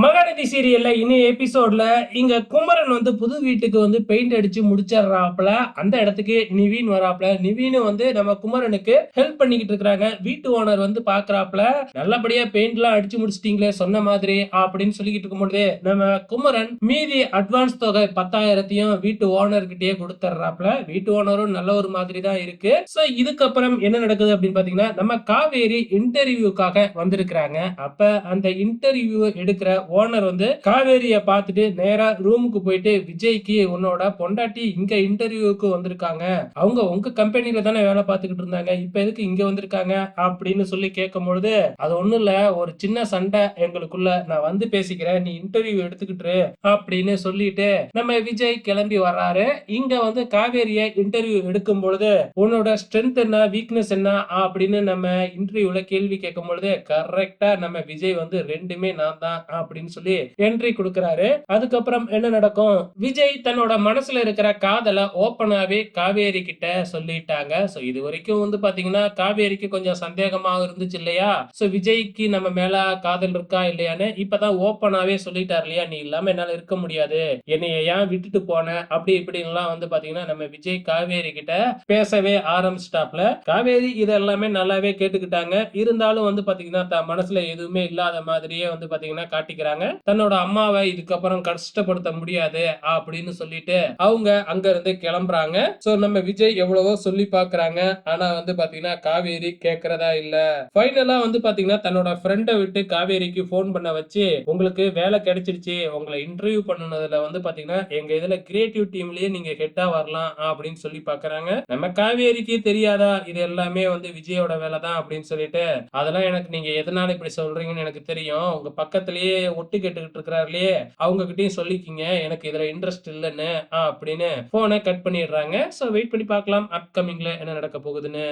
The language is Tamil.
மகாநதி சீரியல்ல இனி எபிசோட்ல இங்க குமரன் வந்து புது வீட்டுக்கு வந்து பெயிண்ட் அடிச்சு முடிச்சிடுறாப்புல. அந்த இடத்துக்கு நிவீன் வராப்புல. நிவீன் வந்து நம்ம குமரனுக்கு ஹெல்ப் பண்ணிக்கிட்டு இருக்கிறாங்க. வீட்டு ஓனர் வந்து பாக்குறாப்புல நல்லபடியா பெயிண்ட் எல்லாம் அடிச்சு முடிச்சிட்டீங்களே சொன்ன மாதிரி அப்படின்னு சொல்லிக்கிட்டு இருக்கும்போது நம்ம குமரன் மீதி அட்வான்ஸ் தொகை பத்தாயிரத்தையும் வீட்டு ஓனர் கிட்டயே கொடுத்துட்றாப்ல வீட்டு ஓனரும் நல்ல ஒரு மாதிரி தான் இருக்கு. சோ இதுக்கப்புறம் என்ன நடக்குது அப்படின்னு பாத்தீங்கன்னா நம்ம காவேரி இன்டர்வியூக்காக வந்திருக்கிறாங்க. அப்ப அந்த இன்டர்வியூ எடுக்கிற ஓனர் வந்து காவேரியை பார்த்துட்டு நேரா ரூமுக்கு போயிட்டு விஜய்க்கு உன்னோட பொண்டாட்டி இங்க இன்டர்வியூக்கு வந்திருக்காங்க. அவங்க உங்க கம்பெனில தானே வேலை பார்த்துக்கிட்டு இருந்தாங்க. இப்ப எதுக்கு இங்க வந்திருக்காங்க? அப்படின்னு சொல்லி கேட்கும் பொழுது அது ஒண்ணும் இல்ல. ஒரு சின்ன சண்டை எங்களுக்குள்ள நான் வந்து பேசிக்கிறேன். நீ இன்டர்வியூ எடுத்துக்கிட்டு அப்படின்னு சொல்லிட்டு நம்ம விஜய் கிளம்பி வர்றாரு. இங்க வந்து காவேரிய இன்டர்வியூ எடுக்கும் பொழுது உன்னோட ஸ்ட்ரென்த் என்ன வீக்னஸ் என்ன அப்படின்னு நம்ம இன்டர்வியூல கேள்வி கேட்கும் பொழுது கரெக்டா நம்ம விஜய் வந்து ரெண்டுமே நான் தான் அப்படின்னு சொல்லி என்ட்ரி கொடுக்கறாரு. அதுக்கப்புறம் என்ன நடக்கும்? விஜய் தன்னோட மனசுல இருக்கிற காதலை ஓப்பனாவே காவேரி கிட்ட சொல்லிட்டாங்க. சோ இது வரைக்கும் வந்து பாத்தீங்கன்னா காவேரிக்கு கொஞ்சம் சந்தேகமா இருந்துச்சு இல்லையா? சோ விஜய்க்கு நம்ம மேல காதல் இருக்கா இல்லையான்னு இப்பதான் ஓப்பனாவே சொல்லிட்டாரு இல்லையா? நீ இல்லாம என்னால இருக்க முடியாது. என்னைய ஏன் விட்டுட்டு போன? அப்படி இப்படின்லாம் வந்து பாத்தீங்கன்னா நம்ம விஜய் காவேரி கிட்ட பேசவே ஆரம்பிச்சிட்டாப்ல காவேரி இதெல்லாமே நல்லாவே கேட்டுக்கிட்டாங்க. இருந்தாலும் வந்து பாத்தீங்கன்னா மனசுல எதுவுமே இல்லாத மாதிரியே வந்து பாத்தீங்கன்னா காட்டிக்கிறாங்க. தன்னோட அம்மாவை இதுக்கப்புறம் கஷ்டப்படுத்த முடியாது அப்படின்னு சொல்லிட்டு அவங்க அங்க இருந்து கிளம்புறாங்க. சோ நம்ம விஜய் எவ்வளவோ சொல்லி பாக்குறாங்க. ஆனா வந்து பாத்தீங்கன்னா காவேரி கேக்குறதா இல்ல. ஃபைனலா வந்து பாத்தீங்கன்னா தன்னோட ஃப்ரெண்டை விட்டு காவேரிக்கு ஃபோன் பண்ண வச்சு உங்களுக்கு வேலை கிடைச்சிருச்சு உங்களை இன்டர்வியூ பண்ணுனதுல வந்து பாத்தீங்கன்னா எங்க இதுல கிரியேட்டிவ் டீம்லயே நீங்க ஹெட்டா வரலாம் அப்படின்னு சொல்லி பாக்குறாங்க. நம்ம காவேரிக்கு தெரியாதா? இது எல்லாமே வந்து விஜயோட வேலை தான் அப்படின்னு சொல்லிட்டு அதெல்லாம் எனக்கு நீங்க எதனால இப்படி சொல்றீங்கன்னு எனக்கு தெரியும். உங்க பக்கத்திலேயே ஒட்டு கேட்டுக்கிட்டு இருக்கிறாருலயே அவங்க கிட்டயும் சொல்லிக்கிங்க எனக்கு இதுல இன்ட்ரெஸ்ட் இல்லைன்னு அப்படின்னு போனை கட் பண்ணிடுறாங்க. சோ வெயிட் பண்ணி பார்க்கலாம் அப்கமிங்ல என்ன நடக்க போகுதுன்னு.